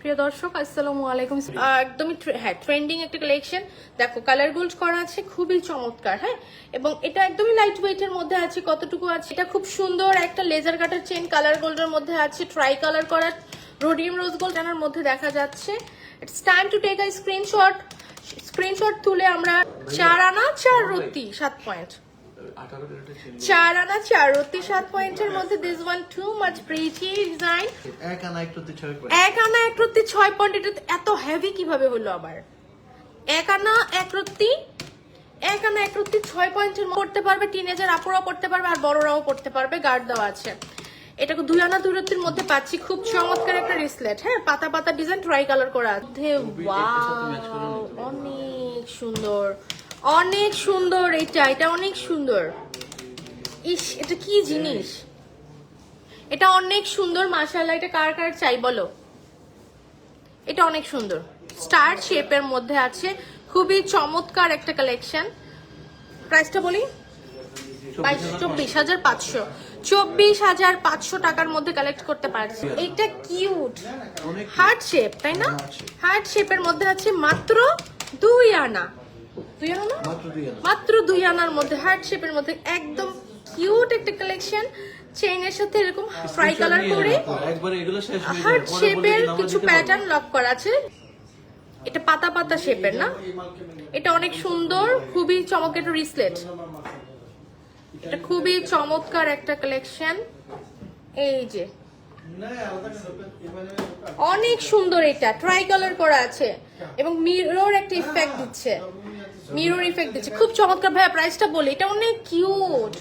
প্রিয় দর্শক, আসসালামু আলাইকুম। একদমই হ্যাঁ ট্রেন্ডিং একটা কালেকশন দেখো কালার গোল্ড করা আছে, খুবই চমৎকার হ্যাঁ? এবং এটা একদমই লাইট ওয়েটের মধ্যে আছে, কতটুকু আছে? এটা খুব সুন্দর একটা লেজার কাটার চেন কালার গোল্ডের মধ্যে আছে ট্রাই কালার করা রোডিয়াম রোজ গোল্ড এনার মধ্যে দেখা যাচ্ছে। It's time to take a screenshot screenshot তুলে আমরা চার আনা, চার রত্তি, সাত পয়েন্ট চার আনা চার সাত পয়েন্টের মধ্যে this one too much design এক আনা ছয় এক আনা এক রত্তি ছয় পয়েন্ট এটা এত হেভি কীভাবে হলো আবার? এক আনা এক রত্তি এক আনা এক রত্তি ছয় পয়েন্টের পড়তে পারবে টিনেজার আপুরাও পড়তে পারবে আর বড়রাও পড়তে পারবে গার্ড দেওয়া আছে। এটাকে দুই আনা দুই রত্তির মধ্যে পাচ্ছি খুব চমৎকার একটা রিসলেট হ্যাঁ? পাতা পাতা ডিজাইন ট্রাই কালার করা অনেক সুন্দর। অনেক সুন্দর এটা এটা অনেক সুন্দর। ইস এটা কি জিনিস? এটা অনেক সুন্দর মাশাআল্লাহ। এটা কার কার চাই বলো? এটা অনেক সুন্দর। স্টার শেপের মধ্যে আছে। খুবই চমৎকার একটা কালেকশন। প্রাইসটা বলি? বাইশ চব্বিশ হাজার পাঁচশো। চব্বিশ হাজার পাঁচশো টাকার মধ্যে কালেক্ট করতে পারছি। এটা কিউট। হার্ট শেপ তাই না? হার্ট শেপের মধ্যে আছে মাত্র দুই আনা। দুই আনা? না? মাত্র দুই আনার মধ্যে হার্ট শেপের মধ্যে একদম কিউট একটা কালেকশন চেইনের সাথে এরকম ফ্রাই কালার করে হার্ট শেপের কিছু প্যাটার্ন লক করা আছে। এটা পাতা পাতা শেপের না? এটা অনেক সুন্দর খুবই চমকের রিসলেট এটা খুবই চমৎকার একটা কালেকশন এই যে। অনেক সুন্দর এটা ট্রাই কালার করা আছে এবং মিরর একটা ইফেক্ট দিচ্ছে। মিরর ইফেক্ট দিচ্ছে। খুব চমৎকার ভাইয়া প্রাইসটা বলে। এটা অনেক কিউট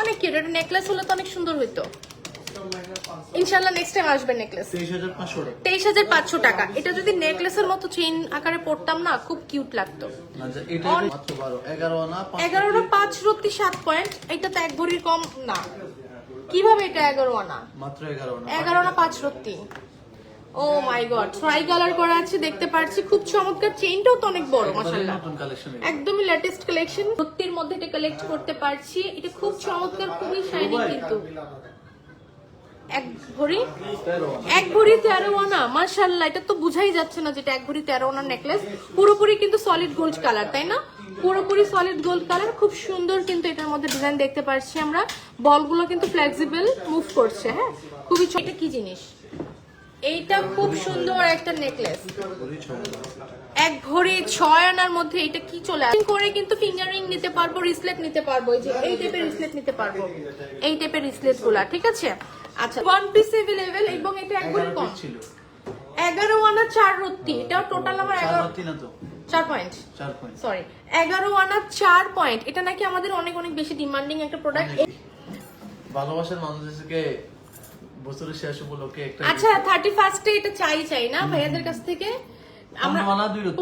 অনেক কিউট এটা নেকলেস হলে তো অনেক সুন্দর হইতো। ইনশাল্লাহ নেক্সট টাইম আসবে নেকলেস তেইশ হাজার পাঁচশো টাকা। এটা যদি নেকলেসের মতো চেইন আকারে পড়তাম না খুব কিউট লাগতো। এগারো এগারোটা পাঁচ রত্তি সাত পয়েন্ট এটা তো এক ভরির কম না। কীভাবে এটা এগারো আনা? মাত্র এগারো আনা এগারো না পাঁচ রত্তি oh my god try colour করা আছে দেখতে পাচ্ছি। খুব চমৎকার চেইনটাও তো অনেক বড় কালেকশন একদমই লেটেস্ট কালেকশন রত্তির মধ্যে এটা কালেক্ট করতে পারছি। এটা খুব চমৎকার খুবই শাইনিং কিন্তু। এক ভরি? এক ভরি তেরো আনা মার্শাল্লাহ এটা তো বুঝাই যাচ্ছে না যেটা এক ভরি তেরো আনার নেকলেস পুরোপুরি কিন্তু সলিড গোল্ড কালার তাই না? পুরোপুরি সলিড গোল্ড কালার খুব সুন্দর কিন্তু এটার মধ্যে ডিজাইন দেখতে পাচ্ছি আমরা। বলগুলো কিন্তু ফ্লেক্সিবল মুভ করছে হ্যাঁ? খুবই ছোট এটা কি জিনিস? এইটা খুব সুন্দর একটা নেকলেস এক ভরি ছয় আনার মধ্যে এটা কি চলে আসে? করে কিন্তু ফিঙ্গারিং নিতে পারব রিসলেট নিতে পারব এই যে এই টাইপের রিসলেট নিতে পারব। এই টাইপের রিসলেটগুলা ঠিক আছে? আচ্ছা ওয়ান পিস এভেলেবেল এবং এটা এক ভরি কম। ছিল এগারো আনা চার রত্তি এটা টোটাল আমার এগারো চার পয়েন্ট সরি এগারো আনা চার পয়েন্ট এটা নাকি আমাদের অনেক অনেক বেশি ডিমান্ডিং একটা প্রোডাক্ট ভালোবাসার মানুষদেরকে বছরের শেষ উপলক্ষে একটা আচ্ছা থার্টি ফার্স্টে এটা চাই চাই না ভাইয়াদের কাছ থেকে? আমরা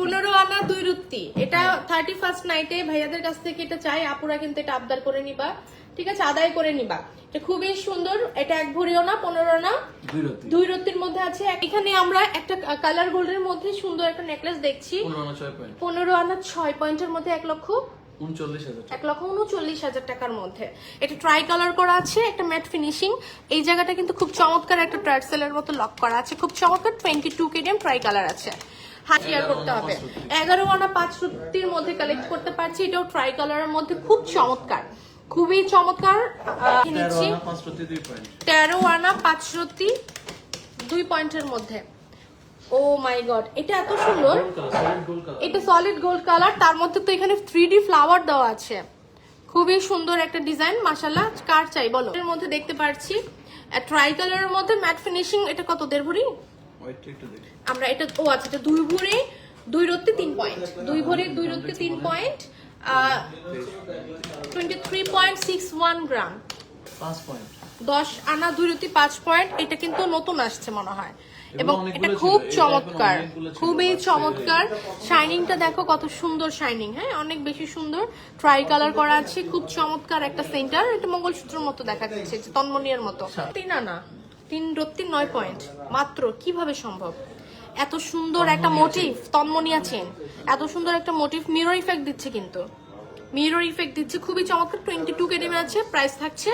পনেরো আনা দুই রত্তি। এটা থার্টি ফার্স্ট নাইটে ভাইয়াদের কাছ থেকে এটা চাই আপুরা কিন্তু এটা আবদার করে নিবা। ঠিক আছে আদায় করে নিবা। এটা খুবই সুন্দর এটা এক ভরিও না পনেরো না দুই রত্তির মধ্যে আছে। এখানে আমরা একটা কালার গোল্ডের মধ্যে সুন্দর একটা নেকলেস দেখছি। পনেরো আনা ছয় পয়েন্টের মধ্যে এক লক্ষ। এক লক্ষ উনচল্লিশ হাজার টাকার মধ্যে। এটা ট্রাই কালার করা আছে একটা ম্যাট ফিনিশিং এই জায়গাটা কিন্তু খুব চমৎকার একটা টার্সেলের মতো লক করা আছে। খুব চমৎকার twenty two KDM tricolour আছে। হাতিয়ার করতে হবে। এগারো আনা পাঁচ মধ্যে কালেক্ট করতে পারছি। এটাও ট্রাই কালারের মধ্যে খুব চমৎকার। খুবই চমৎকার। নিচ্ছি। তেরো আনা পাঁচশোটি দুই পয়েন্টের মধ্যে। ও মাই গড এটা এত সুন্দর। Gold colour solid gold colour এটা সলিড গোল্ড কালার তার মধ্যে তো এখানে থ্রি ডি ফ্লাওয়ার দেওয়া আছে। খুবই সুন্দর একটা ডিজাইন মাসাল্লাহ কার চাই বলো? এর মধ্যে দেখতে পাচ্ছি ট্রাই কালারের মধ্যে ম্যাট ফিনিশিং এটা কত দেড় ভরি? আমরা এটা ও আচ্ছা এটা দুই ভরি দুই রত্তি তিন পয়েন্ট দুই ভরি দুই রত্তি তিন point twenty three point six one gram দশ আনা দুই রুটি পাঁচ পয়েন্ট এটা কিন্তু নতুন আসছে মনে হয়। এবং এটা খুব চমৎকার খুবই চমৎকার। শাইনিংটা দেখো কত সুন্দর শাইনিং হ্যাঁ? অনেক বেশি সুন্দর। ট্রাই কালার করা আছে খুব চমৎকার একটা সেন্টার এটা মঙ্গলসূত্রের মতো দেখা যাচ্ছে তন্মনিয়ার মতো। তিন আনা তিন রত্তি নয় পয়েন্ট মাত্র কীভাবে সম্ভব? এত সুন্দর একটা মোটিভ তন্মনিয়া চেন এত সুন্দর একটা মোটিভ মিরর ইফেক্ট দিচ্ছে কিন্তু। মিরর ইফেক্ট দিচ্ছে খুবই চমৎকার টোয়েন্টি টু কেডিমে আছে প্রাইস থাকছে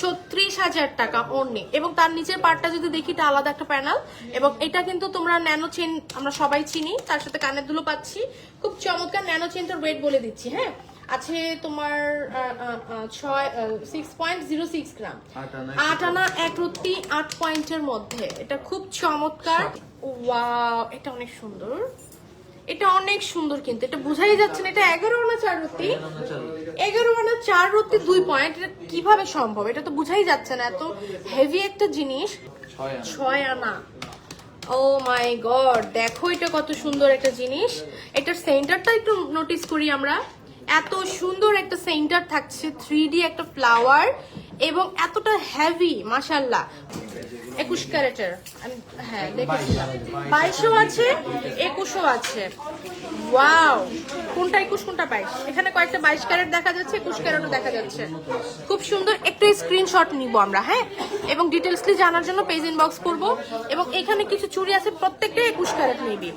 ছত্রিশ হাজার টাকা। অনলি এবং তার নিচের পার্টটা যদি দেখি এটা আলাদা একটা প্যানেল এবং এটা কিন্তু তোমরা ন্যানো চেন আমরা সবাই চিনি তার সাথে কানের দুলো পাচ্ছি। খুব চমৎকার ন্যানো চেনটার ওয়েট বলে দিচ্ছি হ্যাঁ? আছে তোমার ছয় six point zero six gram আট আনা আট এক রত্তি আট পয়েন্টের মধ্যে। এটা খুব চমৎকার। ওয়াও এটা অনেক সুন্দর। এটা অনেক সুন্দর কিন্তু এটা বোঝাই যাচ্ছে না এটা এগারো আনা চার রত্তি এগারো আনা চার রত্তি দুই পয়েন্ট এটা কীভাবে সম্ভব? এটা তো বুঝাই যাচ্ছে না এত হেভি একটা জিনিস। ছয় আনা। ও মাই গড দেখো এটা কত সুন্দর একটা জিনিস। এটার সেন্টারটা একটু নোটিস করি আমরা। এত সুন্দর একটা সেন্টার থাকছে থ্রি একটা ফ্লাওয়ার এবং এতটা হেভি মাসাল্লাহ একুশ ক্যারেটের। হ্যাঁ দেখেছিলাম বাইশও আছে একুশও আছে। ওয়াও! কোনটা একুশ কোনটা বাইশ? এখানে কয়েকটা বাইশ ক্যারেট দেখা যাচ্ছে একুশ ক্যারেটও দেখা যাচ্ছে। খুব সুন্দর একটু স্ক্রিনশট নিব আমরা হ্যাঁ? এবং ডিটেলসলি জানার জন্য পেজ ইনবক্স করব এবং এখানে কিছু চুড়ি আছে প্রত্যেকটা একুশ ক্যারেট নিবি।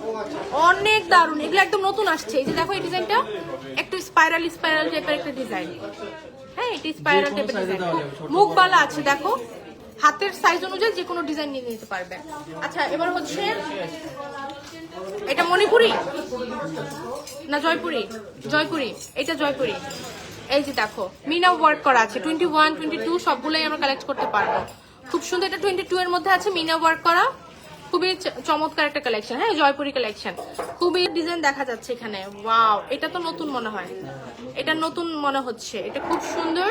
অনেক দারুণ। এগুলো একদম নতুন আসছে। এই যে দেখো এই ডিজাইনটা একটু স্পাইরাল স্পাইরাল টাইপের একটা ডিজাইন হ্যাঁ এটা স্পাইরাল টাইপের ডিজাইন ছোট মুখবালা আছে দেখো। হাতের সাইজ অনুযায়ী যে কোনো ডিজাইন নিয়ে নিতে পারবে। আচ্ছা এবার হচ্ছে এটা মণিপুরি? না জয়পুরি? জয়পুরি, এটা জয়পুরি। এই যে দেখো, মিনা ওয়ার্ক করা আছে টোয়েন্টি ওয়ান টোয়েন্টি টু সবগুলোই আমরা কালেক্ট করতে পারব। খুব সুন্দর এটা টোয়েন্টি টু এর মধ্যে আছে, মিনা ওয়ার্ক করা। খুবই চমৎকার একটা কালেকশন হ্যাঁ জয়পুরি কালেকশন খুবই ডিজাইন দেখা যাচ্ছে এখানে ওয়াও এটা তো নতুন মনে হয়। এটা নতুন মনে হচ্ছে, এটা খুব সুন্দর।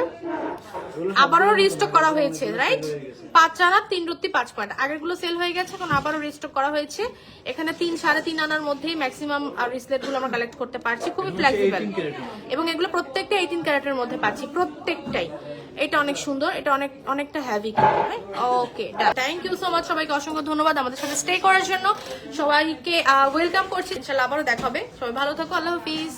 আবারও রিস্টক করা হয়েছে রাইট পাঁচ আনা তিন রুটি পাঁচ পয়েন্ট। আগেরগুলো সেল হয়ে গেছে এখন আবারও রিস্টক করা হয়েছে। এখানে তিন সাড়ে তিন আনার মধ্যেই ম্যাক্সিমাম রিসলেটগুলো আমরা কালেক্ট করতে পারছি। খুবই ফ্লেক্সিবল 18 এবং এগুলো প্রত্যেকটা এইটিন ক্যারেটের মধ্যে পাচ্ছি প্রত্যেকটাই। এটা অনেক সুন্দর এটা অনেক অনেকটা heavy okay thank you so much সবাইকে অসংখ্য ধন্যবাদ আমাদের সাথে স্টে করার জন্য। সবাইকে ওয়েলকাম করছি। ইনশাল্লাহ আবারও দেখা হবে। সবাই ভালো থাকো আল্লাহ হাফিজ।